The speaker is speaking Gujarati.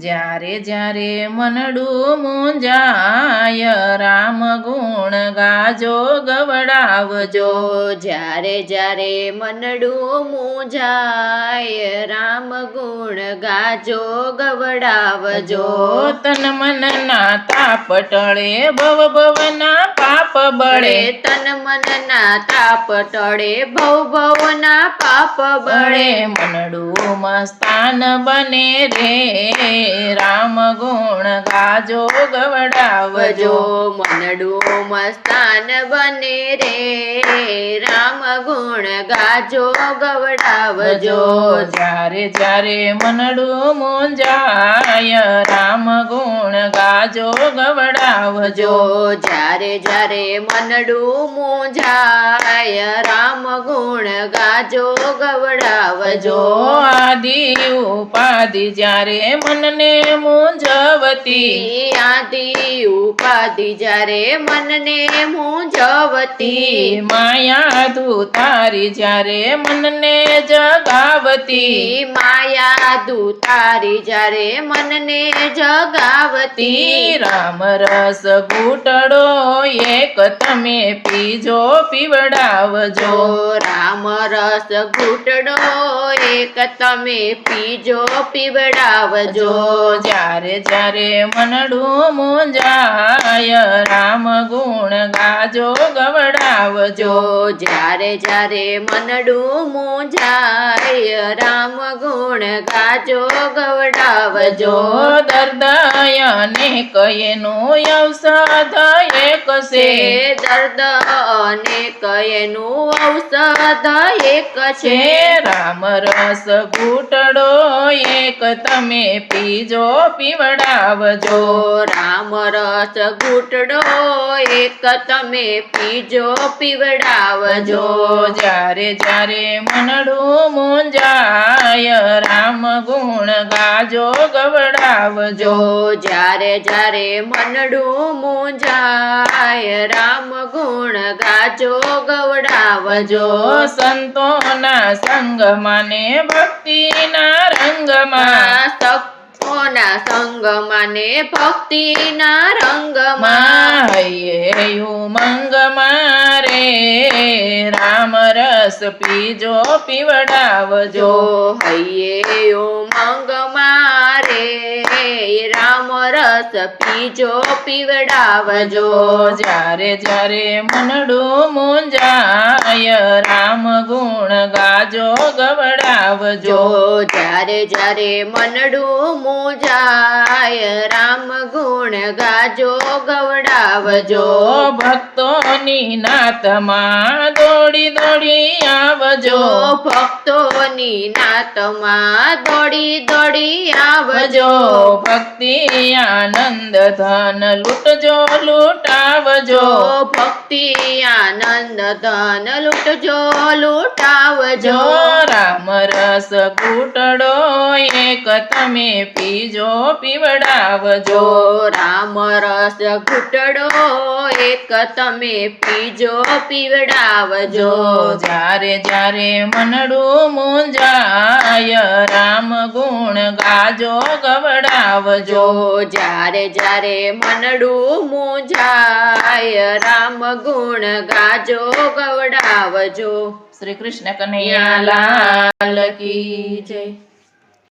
જ્યારે જ્યારે મનડું મુંજાય રામ ગુણ ગાજો ગવડાવજો. જ્યારે જ્યારે મનડું મૂંજાય રામ ગુણ ગાજો ગવડાવજો. તન મન ના તાપ ટળે ભવ ભવના પાપ બળે. તન મન ના તાપ ટળે ભવ ભવના પાપ બળે. મનડું મસ્તાન બને રે. રામ ગુણ ગાજો ગવડાવજો. વજો મનડું મસ્તાન બને રે રામ ગુણ ગાજો ગવડાવજો. વજો જ્યારે જ્યારે મનડું મુંજાય રામ ગુણ ગાજો ગવડાવજો. જ્યારે જ્યારે મનડું મૂંઝાય રામ ગુણ ગાજો ગવડાવજો. આદિ ઉપાધિ જ્યારે મનને મૂંઝવતી. આદિ ઉપાધિ જ્યારે મનને મૂંઝવતી. માયા તું તારી જ્યારે મનને જગાવતી. માયા દુતારી જ્યારે મનને જગાવતી. રામ રસ ઘૂંટડો એક તમે પીજો પીવડાવજો. રામ રસ ઘૂંટડો એક તમે પીજો પીવડાવજો. જ્યારે જ્યારે મનડું મુંજાય રામ ગુણ ગાજો ગવડાવજો. જ્યારે જ્યારે મનડું મુંજાય રામ ગુણ ગાજો ગવડાવજો. દર્દયને કયનું ઔષધ એક છે. દર્દ અને કયનું ઔષધ એક છે. રામ રસ ઘૂંટડો એક તમે પીજો પીવડાવજો. જો રામ રસ ઘૂંટડો એક તમે પીજો પીવડાવજો. જ્યારે જ્યારે મનડું મુંજાય રામ ગુણ ગાજો ગવડાવજો. જ્યારે જ્યારે મનડું મુંજાય રામ ગુણ ગાજો ગવડાવજો. સંતોના સંગમાં ને ભક્તિના રંગમાં. સખોના સંગમાં ને ભક્તિના રંગમાં. માં ઉમંગ મારે રામ રસ પીજો પીવડાવજો. હૈયે ઉમંગ મારે રામ રસ પીજો પીવડાવજો જો જ્યારે જ્યારે મનડું મુંજાય રામ ગુણ ગાજો ગવડાવજો. જ્યારે જ્યારે મનડું મુંજાય રામ ગુણ ગાજો ગવડાવજો. ભક્તોની નાતમાં દોડી દોડી આવજો. ભક્તોની નાતમાં દોડી દોડી આવજો. વજો ભક્તિ આનંદ ધન લૂટજો લૂટાવજો જો ભક્તિ આનંદ ધન લૂંટજો લૂંટાવજો. રામ રસ ઘૂંટડો એક તમે પીજો પીવડાવજો. રામ રસ ઘૂંટડો એક તમે પીજો પીવડાવજો. જારે જ્યારે જ્યારે મનડું મુંજાય રામ ગુણ ગાજો ગવડાવજો. જારે જ્યારે જ્યારે મનડું મૂંઝાય રામ ગુણ ગાજો ગવડાવજો. શ્રી કૃષ્ણ કનૈયા લાલ કી જય.